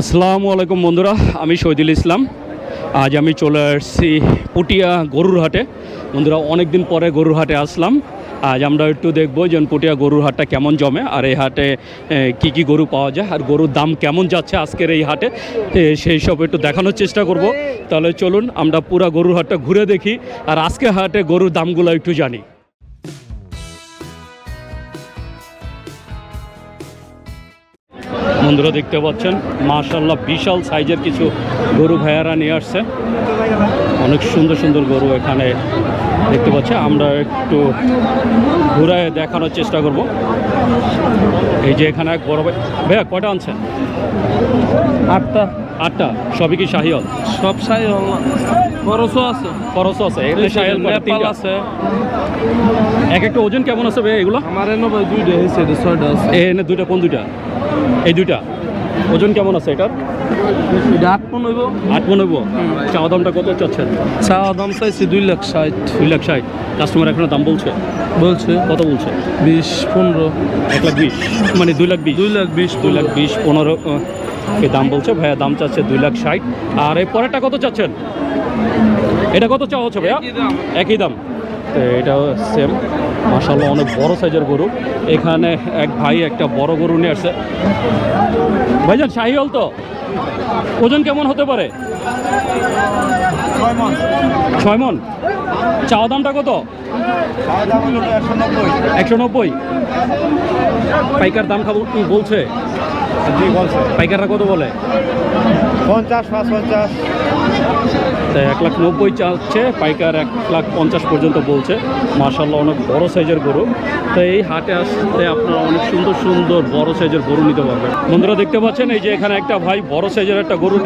আসসালামু আলাইকুম বন্ধুরা, আমি শহীদুল ইসলাম। আজ আমি চলে আসছি পুটিয়া গরুর হাটে। বন্ধুরা অনেক দিন পরে গরুর হাটে আসলাম। আজ আমরা একটু দেখব যে পুটিয়া গরুর হাটটা কেমন জমে আর এই হাটে কি কি গরু পাওয়া যায় আর গরুর দাম কেমন যাচ্ছে আজকের এই হাটে। সেই সব একটু দেখানোর চেষ্টা করব। তাহলে চলুন আমরা পুরা গরুর হাটটা ঘুরে দেখি আর আজকে হাটে গরুর দামগুলো একটু জানি। বন্ধুরা দেখতে পাচ্ছেন মাশাল্লাহ বিশাল সাইজের কিছু গরু ভাইয়ারা নিয়ে আসছে। অনেক সুন্দর সুন্দর গরু এখানে দেখতে পাচ্ছি। আমরা একটু ঘুরায় দেখানোর চেষ্টা করব। এই যে এখানে এক বড় ভাই ভাইয়া কয়টা আনছেন? আটটা। আটটা। সবই কি শাহিয়াল সব সাই খরচও আছে। খরচও আছে। শাহিয়াল। আছে। এক একটা ওজন কেমন আছে ভাইয়া এগুলো? আমার এনে ভাই দুইটা হয়েছে এটা ছয়টা আছে। এ এনে দুইটা কোন দুইটা? এই দুইটা। ওজন কেমন আছে এটার? এটা আট মন হইব। আট মনে হইব? চাওয়া দামটা কত চাচ্ছেন? চাওয়া দাম চাইছি দুই লাখ ষাট। দুই লাখ ষাট। কাস্টমার এখনও দাম বলছে? বলছে। কত বলছে? বিশ পনেরো। এক লাখ বিশ। মানে দুই লাখ বিশ? দুই লাখ বিশ দুই লাখ বিশ পনেরো। এই দাম বলছে ভাইয়া দাম চাচ্ছে দুই লাখ ষাট। আর এই পরেরটা কত চাচ্ছেন? এটা কত চাওয়া হচ্ছে ভাইয়া? একই দাম। এটাও সেম মাসাল্লাহ অনেক বড় সাইজের গরু। এখানে এক ভাই একটা বড় গরু নিয়ে আসছে। ভাইজান শাহিওল তো? ওজন কেমন হতে পারে? ছয় মন। চাওয়া দামটা কত? একশো নব্বই। পাইকার দাম খাব কি বলছে? পাইকাররা কত বলে? পঞ্চাশ পাঁচ পঞ্চাশ। তাই এক লাখ নব্বই চাচ্ছে পাইকার এক লাখ পঞ্চাশ পর্যন্ত বলছে। মার্শাল্লাহ অনেক বড় সাইজের গরু। তো এই হাটে আসতে আপনারা অনেক সুন্দর সুন্দর বড় সাইজের গরু নিতে পারবেন। বন্ধুরা দেখতে পাচ্ছেন এই যে এখানে একটা ভাই বড় সাইজের একটা গরু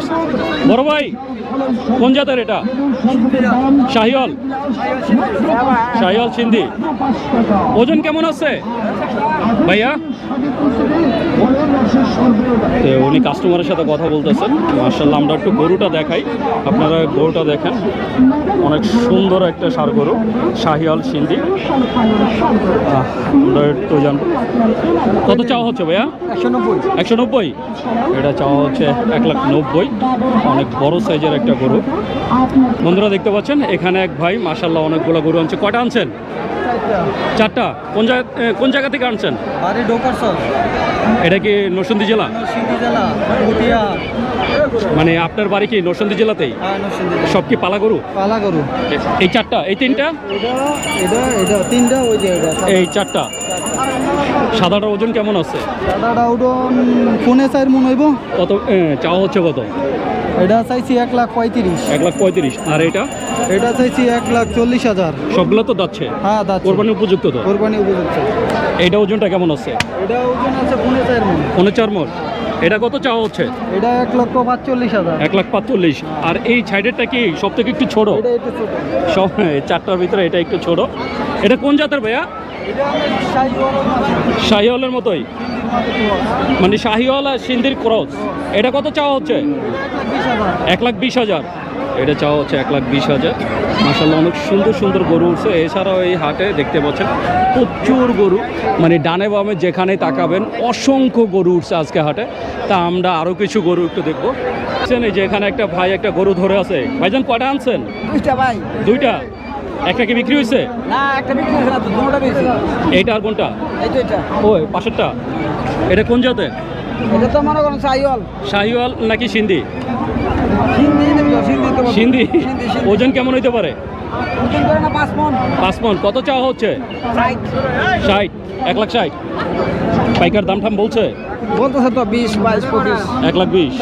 বড় ভাই কোন জাতের এটা? শাহিওল শাহিওল সিন্ধি। ওজন কেমন আছে? ভাইয়া? তো উনি কাস্টমারের সাথে কথা বলতেছেন। মার্শাল্লাহ আমরা একটু গরুটা দেখাই। আপনারা গরুটা দেখেন। অনেক সুন্দর একটা সার গরু শাহিয়াল সিন্ধি। আমরা একটু জানব। কত চাওয়া হচ্ছে ভাইয়া? একশো নব্বই। একশো নব্বই? এটা চাওয়া হচ্ছে এক লাখ নব্বই। অনেক বড় সাইজের একটা গরু। বন্ধুরা দেখতে পাচ্ছেন এখানে এক ভাই মাসাল্লাহ অনেকগুলো গরু আনছে। কটা আনছেন? চারটা। কোন জায়গা কোন জায়গা থেকে আনছেন? বাড়ি এটা কি নরসিংদী জেলা? নরসিংদী জেলা মানে আপনার বাড়ি কি নরসিংদী জেলাতেই? হ্যাঁ সব কি পালা গরু পালা গরু এই চারটা? এই তিনটা? এটা এটা এটা তিনটা ওই যে এটা এই চারটা? সাদাটার ওজন কেমন আছে? দাদাটা উডন ফোনে চার মন হইব। কত চাওয়া হচ্ছে কত? এটা চাইছি এক লাখ পঁয়ত্রিশ। এক লাখ পঁয়ত্রিশ। আর এটা? এটা চাইছি এক লাখ চল্লিশ হাজার। সবগুলো তো যাচ্ছে? হ্যাঁ দাদা কোরবানি উপযুক্ত তো? কোরবানি উপযুক্ত। এইটা ওজনটা কেমন আছে? এটা ওজন আছে ফোনে চার মন। পনেরো চার মোট এটা কত চাওয়া হচ্ছে? এটা এক লক্ষ পাঁচচল্লিশ হাজার। এক লাখ পাঁচচল্লিশ। আর এই সাইডেরটা কি সব থেকে একটু ছোট। সব চারটার ভিতরে এটা একটু ছোট। এটা কোন জাতের ভাইয়া? শাহিওয়ালের মতোই? মানে শাহিওয়াল আর সিন্ধির ক্রস। এটা কত চাওয়া হচ্ছে? এক লাখ বিশ হাজার। এটা চাওয়া হচ্ছে এক লাখ বিশ হাজার। মাসাল্লাহ অনেক সুন্দর সুন্দর গরু উঠছে। এছাড়াও এই হাটে দেখতে পাচ্ছেন প্রচুর গরু মানে ডানে বামে যেখানে তাকাবেন অসংখ্য গরু উঠছে আজকে হাটে। তা আমরা আরও কিছু গরু একটু দেখব। এই যে এখানে একটা ভাই একটা গরু ধরে আছে। ভাইজান কটা আনছেন? দুইটা ভাই। দুইটা? একটা কি বিক্রি হয়েছে? না একটা বিক্রি হয়েছে না দুটোটা বেশি। এইটা আর কোনটা? এই তো এটা ওই পাশেরটা? এটা কোন জাতের? এটা তো মনে করেন সাইওয়াল শাহিওয়াল নাকি সিন্ধি? তো। বলছে। সিন্ধি? ওজন কেমন হইতে পারে? পাঁচ মন। কত চাওয়া হচ্ছে? ষাট। ষাট। এক লাখ ষাট। পাইকার দাম ঠাম বলছে? বলতেছে তো বিশ বাইশ পঁচিশ। এক লাখ বিশ।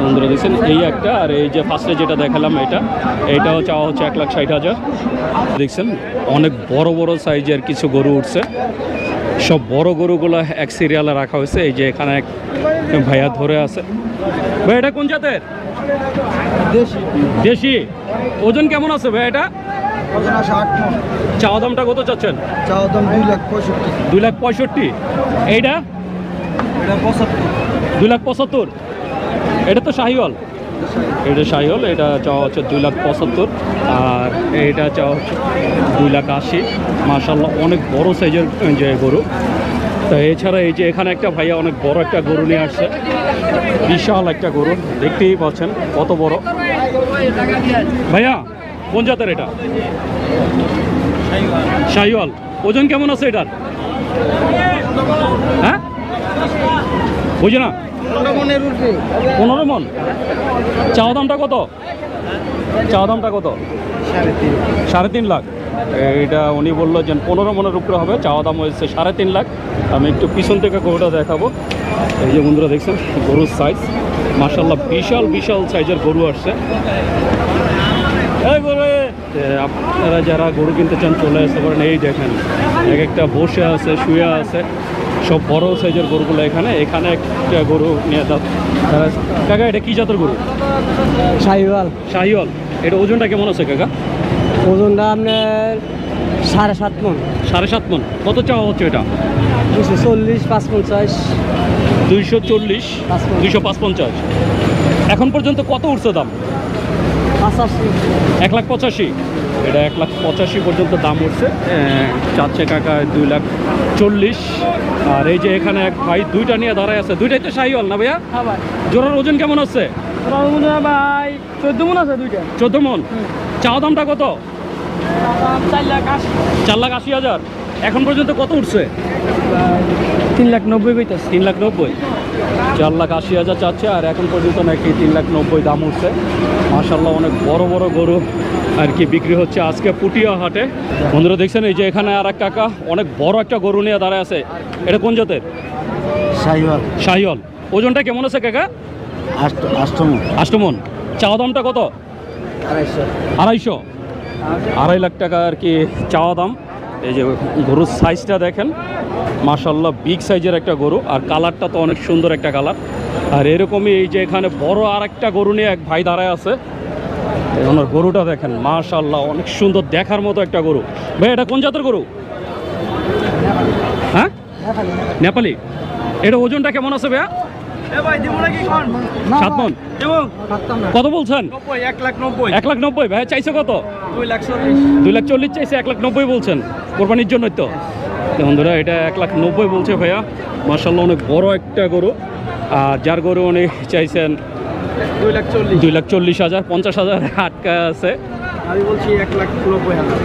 বন্ধুরা দেখছেন? এই একটা আর এই যে ফার্স্টে যেটা দেখালাম এটা এইটাও চাওয়া হচ্ছে এক লাখ ষাট হাজার। দেখছেন? অনেক বড় বড় সাইজের কিছু গরু উঠছে। সব বড় গরুগুলো এক সিরিয়ালে রাখা হয়েছে। এই যে এখানে এক ভাইয়া ধরে আছে। ভাই এটা কোন জাতের? দেশি। দেশি? ওজন কেমন আছে ভাই এটা? ওজন আছে আট চাওয়া দামটা কত চাচ্ছেন? চাও দাম দুই লাখ পঁয়ষট্টি। দুই লাখ পঁয়ষট্টি। এইটা? দুই লাখ পঁচাত্তর। এটা তো শাহিওয়াল। এটা শাহিওয়াল এটা চাওয়া হচ্ছে দুই লাখ পঁচাত্তর। আর এটা চাওয়া হচ্ছে দুই লাখ আশি। মার্শাল্লাহ অনেক বড় সাইজের যে গরু। তো এছাড়া এই যে এখানে একটা ভাইয়া অনেক বড় একটা গরু নিয়ে আসছে। বিশাল একটা গরু দেখতেই পাচ্ছেন কত বড়। ভাইয়া, কোন জাতের এটা? শাহিওয়াল। ওজন কেমন আছে এটার? হ্যাঁ? বুঝে না? পনেরো মন। চাওয়া দামটা কত? চাওয়া দামটা কত? সাড়ে তিন লাখ। এইটা উনি বলল যে পনেরো মনের উপরে হবে চাওয়া দাম হয়েছে সাড়ে তিন লাখ। আমি একটু পিছন থেকে গরুটা দেখাবো। এই যে বন্ধুরা দেখছেন গরুর সাইজ মার্শাল্লাহ বিশাল বিশাল সাইজের গরু আসছে। আপনারা যারা গরু কিনতে চান চলে আসতে পারেন। এই দেখেন এক একটা বসে আছে শুয়ে আছে। সব বড় সাইজের গরুগুলো এখানে। এখানে একটা গরু নিয়ে দাও কাকা এটা কি জাতের গরু? শাহিওয়াল। শাহিওয়াল। এটা ওজনটা কেমন আছে কাকা? ওজনটা আপনার সাড়ে সাত মন। সাড়ে সাত মন। কত চাওয়া হচ্ছে এটা? দুশো চল্লিশ পাঁচ পঞ্চাশ। দুইশো চল্লিশ। দুইশো পাঁচ পঞ্চাশ। এখন পর্যন্ত কত উঠছে দাম? পাঁচাশি এক লাখ পঁচাশি। এটা এক লাখ পঁচাশি পর্যন্ত দাম উঠছে। চাচ্ছে কাকা দুই লাখ চল্লিশ। আর এই যে এখানে এক ভাই দুইটা নিয়ে দাঁড়ায় আছে। দুইটাই তো শাহিওয়াল না ভাইয়া? হ্যাঁ জোড়ার ওজন কেমন আছে? ভাই চোদ্দ মন আছে দুইটা। চোদ্দ মন? চাওয়া দামটা কত? চার লাখ আশি। চার লাখ আশি হাজার। এখন পর্যন্ত কত উঠছে? তিন লাখ নব্বই কইতাছে। তিন লাখ নব্বই? চার লাখ আশি হাজার চাচ্ছে আর এখন পর্যন্ত নাকি তিন লাখ নব্বই দাম উঠছে। মার্শাল্লাহ অনেক বড় বড় গরু আর কি বিক্রি হচ্ছে আজকে পুটিয়া হাটে। বন্ধুরা দেখছেন এই যে এখানে আর এক কাকা অনেক বড় একটা গরু নিয়ে দাঁড়ায় আছে। এটা কোন জাতের? শাহিওয়াল। শাহিওল ওজনটা কেমন আছে কাকা? আষ্টমন। চাওয়া দামটা কত? আড়াইশো। আড়াইশো? আড়াই লাখ টাকা আর কি চাওয়া দাম। এই যে গরুর সাইজটা দেখেন মাশাল্লাহ বিগ সাইজের একটা গরু আর কালারটা তো অনেক সুন্দর একটা কালার আর এরকমই এই যে এখানে বড় আর একটা গরু নিয়ে এক ভাই দাঁড়ায় আছে। ওনার গরুটা দেখেন মাশাল্লাহ অনেক সুন্দর দেখার মতো একটা গরু। ভাই এটা কোন জাতের গরু? হ্যাঁ? নেপালি। এটা ওজনটা কেমন আছে ভাইয়া? সাত মন। কত বলছেন? এক লাখ নব্বই। ভাই চাইছে কত? দুই লাখ চল্লিশ। দুই লাখ চল্লিশ চাইছে এক লাখ নব্বই বলছেন। কোরবানির জন্যই তো। বন্ধুরা এটা এক লাখ নব্বই বলছে ভাইয়া। মার্শাল্লাহ অনেক বড় একটা গরু। আর যার গরু উনি চাইছেন দুই লাখ চল্লিশ। দুই লাখ চল্লিশ হাজার পঞ্চাশ হাজার আটকা আছে। আমি বলছি এক লাখ নব্বই হাজার।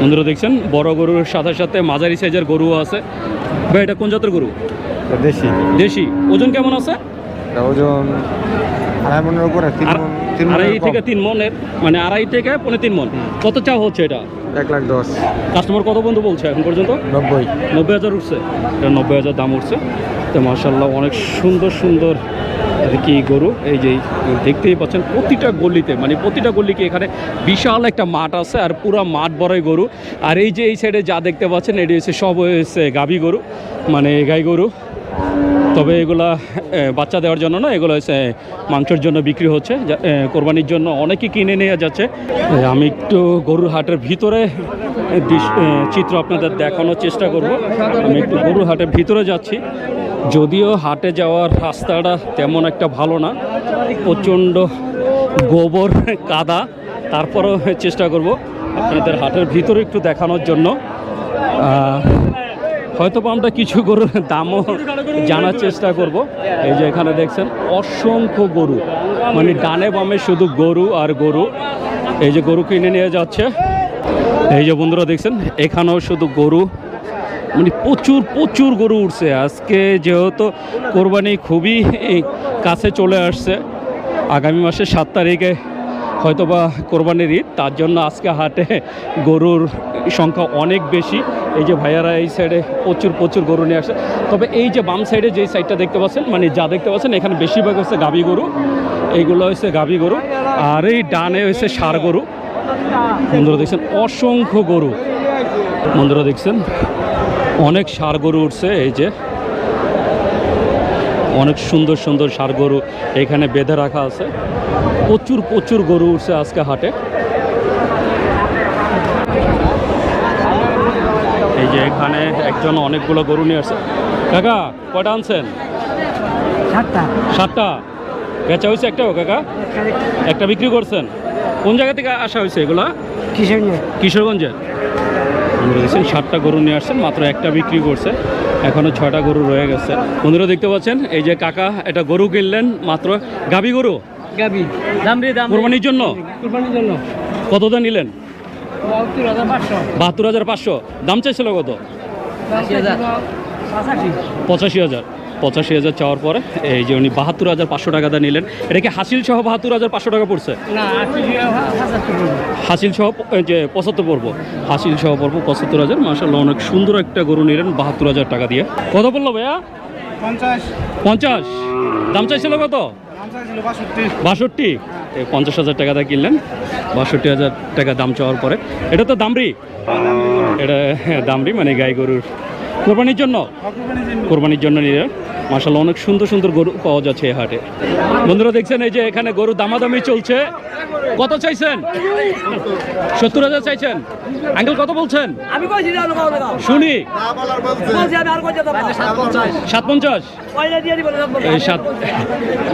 বন্ধুরা দেখছেন? বড় গরুর সাথে সাথে মাঝারি সাইজের গরু আছে। ভাই এটা কোন জাতের গরু? দেশি। দেশি। ওজন কেমন আছে? ওজন আড়াই মনের উপরে আড়াই থেকে তিন মনের মানে আড়াই থেকে পনেরো তিন মন। কত চা হচ্ছে এটা? এক লাখ দশ। কাস্টমার কত বন্ধু বলছে এখন পর্যন্ত? নব্বই। নব্বই হাজার উঠছে। এটা নব্বই হাজার দাম উঠছে। তো মার্শাল্লাহ অনেক সুন্দর সুন্দর আর কি গরু? এই যে দেখতেই পাচ্ছেন প্রতিটা গলিতে মানে প্রতিটা গলিকে এখানে বিশাল একটা মাঠ আছে আর পুরো মাঠ বড়ই গরু। আর এই যে এই সাইডে যা দেখতে পাচ্ছেন এটি হচ্ছে সব হচ্ছে গাভী গরু মানে গাই গরু। তবে এগুলা বাচ্চা দেওয়ার জন্য না, এগুলো হচ্ছে মাংসের জন্য বিক্রি হচ্ছে কোরবানির জন্য অনেকেই কিনে নিয়ে যাচ্ছে। আমি একটু গরুর হাটের ভিতরে চিত্র আপনাদের দেখানোর চেষ্টা করব। আমি একটু গরুর হাটের ভিতরে যাচ্ছি। যদিও হাটে যাওয়ার রাস্তাটা তেমন একটা ভালো না, প্রচণ্ড গোবর, কাদা, তারপরেও চেষ্টা করব আপনাদের হাটের ভিতরে একটু দেখানোর জন্য। হয়তো আমরা কিছু গরুর দামও জানার চেষ্টা করব। এই যে এখানে দেখছেন, অসংখ্য গরু। মানে ডানে বামে শুধু গরু আর গরু। এই যে গরু কিনে নিয়ে যাচ্ছে। এই যে বন্ধুরা দেখছেন, এখানেও শুধু গরু। মানে প্রচুর প্রচুর গরু উঠছে। আজকে যেহেতু কোরবানি খুবই কাছে চলে আসছে, আগামী মাসের সাত তারিখে হয়তোবা কোরবানির ঈদ, তার জন্য আজকে হাটে গরুর সংখ্যা অনেক বেশি। এই যে ভাইয়ারা এই সাইডে প্রচুর প্রচুর গরু নিয়ে আসে। তবে এই যে বাম সাইডে যে সাইডটা দেখতে পাচ্ছেন মানে যা দেখতে পাচ্ছেন, এখানে বেশিরভাগ হচ্ছে গাভী গরু। এইগুলো হচ্ছে গাভী গরু। আর এই ডানে হচ্ছে সার গরু। বন্ধুরা দেখছেন, অসংখ্য গরু। বন্ধুরা দেখছেন, অনেক সার গরু উঠছে, এই যে অনেক সুন্দর সুন্দর সার গরু এখানে বেঁধে রাখা আছে। প্রচুর প্রচুর গরু উঠছে আজকে হাটে। এই যে এখানে একজন অনেকগুলো গরু নিয়ে আসছে। কাকা কটা আনছেন? সাতটা। সাতটা? বেচা হয়েছে একটাও কাকা? একটা বিক্রি। করছেন। কোন জায়গা থেকে আসা হয়েছে এগুলা? নিয়ে দেখছেন ষাটটা গরু নিয়ে আসছেন মাত্র একটা বিক্রি করছে। এখনও ছয়টা গরু রয়ে গেছে। বন্ধুরা দেখতে পাচ্ছেন এই যে কাকা এটা গরু কিনলেন মাত্র গাবি গরু? গাবি। দাম রে দাম কোরবানির জন্য? কুরবানির জন্য। কত দাম নিলেন? বাহাত্তর হাজার পাঁচশো। দাম চাইছিল কত? পঁচাশি হাজার। পঁচাশি হাজার চাওয়ার পরে এই যে উনি বাহাত্তর হাজার পাঁচশো টাকা দিয়ে নিলেন। এটা কি হাসিল সহ বাহাত্তর হাজার পাঁচশো টাকা পড়ছে? হাসিল সহ যে পঁচাত্তর পর্ব হাসিল সহ পড়ব পঁচাত্তর হাজার। মাসাল্লাহ অনেক সুন্দর একটা গরু নিলেন বাহাত্তর হাজার টাকা দিয়ে। কত বলল ভাইয়া? পঞ্চাশ। পঞ্চাশ। দাম চাইছিল কত? বাষট্টি। পঞ্চাশ হাজার টাকা দিয়ে কিনলেন। বাষট্টি হাজার টাকা দাম চাওয়ার পরে। এটা তো দামরি এটা হ্যাঁ, দামরি মানে গাই গরুর কোরবানির জন্য? কোরবানির জন্য। নিয়ে মাসাল্লাহ অনেক সুন্দর সুন্দর গরু পাওয়া যাচ্ছে এই হাটে। বন্ধুরা দেখছেন এই যে এখানে গরু দামাদামি চলছে। কত চাইছেন? সত্তর হাজার চাইছেন। আঙ্কেল কত বলছেন? শুনি। সাত পঞ্চাশ সাত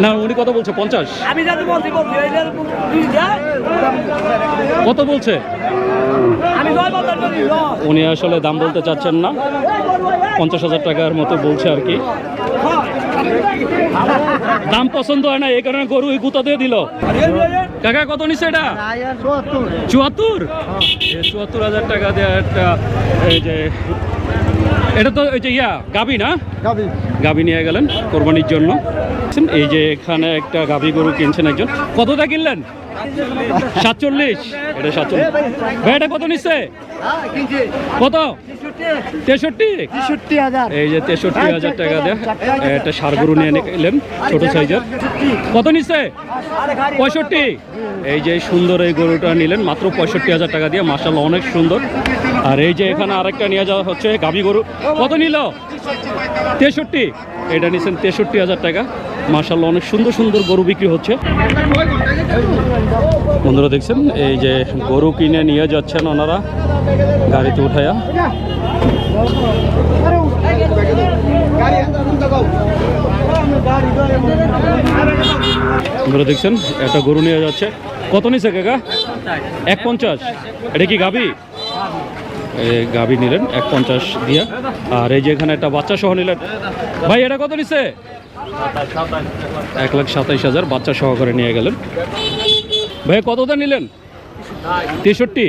না উনি কত বলছে? পঞ্চাশ? কত বলছে। উনি আসলে দাম বলতে চাচ্ছেন না। পঞ্চাশ হাজার টাকার মতো বলছে আর কি। দাম পছন্দ হয় না এই কারণে গরু ওই গুতা দিয়ে দিল। কাকা কত নিচ্ছে এটা? চুয়াত্তর? চুয়াত্তর হাজার টাকা দেওয়া একটা এই যে এটা তো এই যে ইয়া গাবি না? গাবি গাবি নিয়ে গেলেন কোরবানির জন্য। এই যে এখানে একটা গাবি গরু কিনছেন একজন। কতটা কিনলেন? সাতচল্লিশ। এটা সাতচল্লিশ। ভাই এটা কত নিচ্ছে? কত? তেষট্টি। তেষট্টি? হাজার। এই যে তেষট্টি হাজার টাকা দিয়ে। একটা সার গরু নিয়ে নিলেন ছোট সাইজের। কত নিচ্ছে? পঁয়ষট্টি। এই যে সুন্দর এই গরুটা নিলেন মাত্র পঁয়ষট্টি হাজার টাকা দিয়ে। মার্শাল্লাহ অনেক সুন্দর। আর এই যে এখানে আরেকটা নিয়ে যাওয়া হচ্ছে গাবি গরু। কত নিল? তেষট্টি। এটা নিচ্ছেন তেষট্টি হাজার টাকা। মার্শাল্লাহ অনেক সুন্দর সুন্দর গরু বিক্রি হচ্ছে। বন্ধুরা দেখছেন, এই যে গরু কিনে নিয়ে যাচ্ছেন ওনারা গাড়িতে উঠায়া আপনারা দেখছেন, একটা গরু নিয়ে যাচ্ছে। কত নিছে কাকা? এক পঞ্চাশ এটা কি গাবি গাবি নিলেন এক পঞ্চাশ দিয়ে। আর এই যে এখানে একটা বাচ্চা সহ নিলেন। ভাই, এটা কত নিছে? এক লাখ সাতাইশ হাজার বাচ্চা সহকারে নিয়ে গেলেন। ভাই, কতটা নিলেন? তেষট্টি?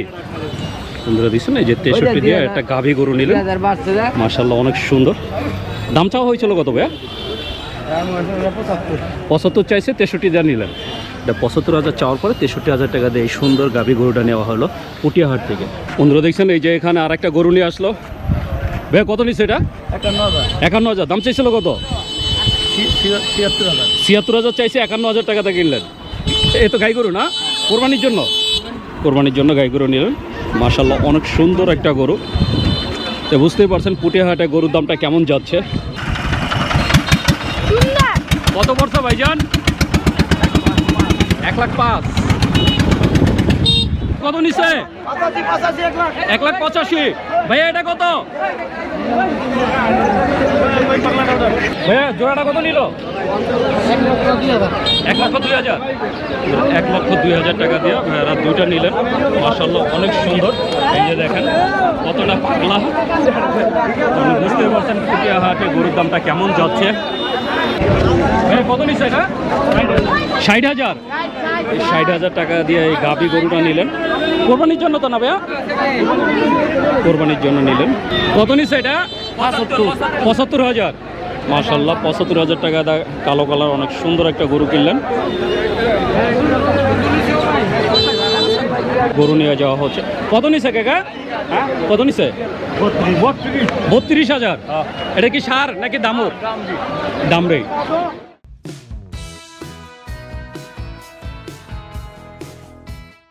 বন্ধুরা দিচ্ছেন এই যে তেষট্টি দিয়ে একটা গাভি গরু নিলেন। মার্শাল্লাহ অনেক সুন্দর। দাম চাওয়া হয়েছিল কত ভাইয়া? পঁচাত্তর চাইছে, তেষট্টি দেওয়া নিলেন। এটা পঁচাত্তর হাজার চাওয়ার পরে তেষট্টি হাজার টাকা দিয়ে এই সুন্দর গাভী গরুটা নেওয়া হলো পুটিয়াহাট থেকে। বন্ধুরা, দেখছেন, এই যে এখানে আর একটা গরু নিয়ে আসলো। ভাইয়া, কত নিচ্ছে এটা? একান্ন হাজার। দাম চাইছিল কত? ছিয়াত্তর হাজার। চাইছে, একান্ন হাজার টাকাতে কিনলেন। এ তো গাই গরু না? কোরবানির জন্য? কোরবানির জন্য গাই গরু নিলেন। মার্শাল্লাহ অনেক সুন্দর একটা গরু। তো বুঝতেই পারছেন পুটিয়াহাটে গরুর দামটা কেমন যাচ্ছে। কত পড়ছে ভাইজান? এক লাখ পাঁচ। কত নিচ্ছে এক লাখ পঁচাশি। ভাইয়া, এটা কত? ভাইয়া, জোড়াটা কত নিল? এক লক্ষ দুই হাজার। এক লক্ষ দুই হাজার টাকা দিয়ে ভাইয়ারা দুইটা নিলেন। মাসাল্লাহ অনেক সুন্দর। এই যে দেখেন, কতটা পাগলা আপনি বুঝতে পারছেন হাটে গরুর দামটা কেমন যাচ্ছে। নিচ্ছে এটা? ষাট হাজার। ষাট হাজার টাকা দিয়ে এই গরুটা নিলেন। কোরবানির জন্য তো না ভাইয়া? কোরবানির জন্য নিলেন। পঁচাত্তর হাজার। মার্শাল্লাহ পঁচাত্তর হাজার টাকা কালো কালার অনেক সুন্দর একটা গরু কিনলেন। গরু নিয়ে যাওয়া হচ্ছে। কত নিছে কাকা? হ্যাঁ কত নিছে? বত্রিশ। হাজার। এটা কি সার নাকি দামর? দামরে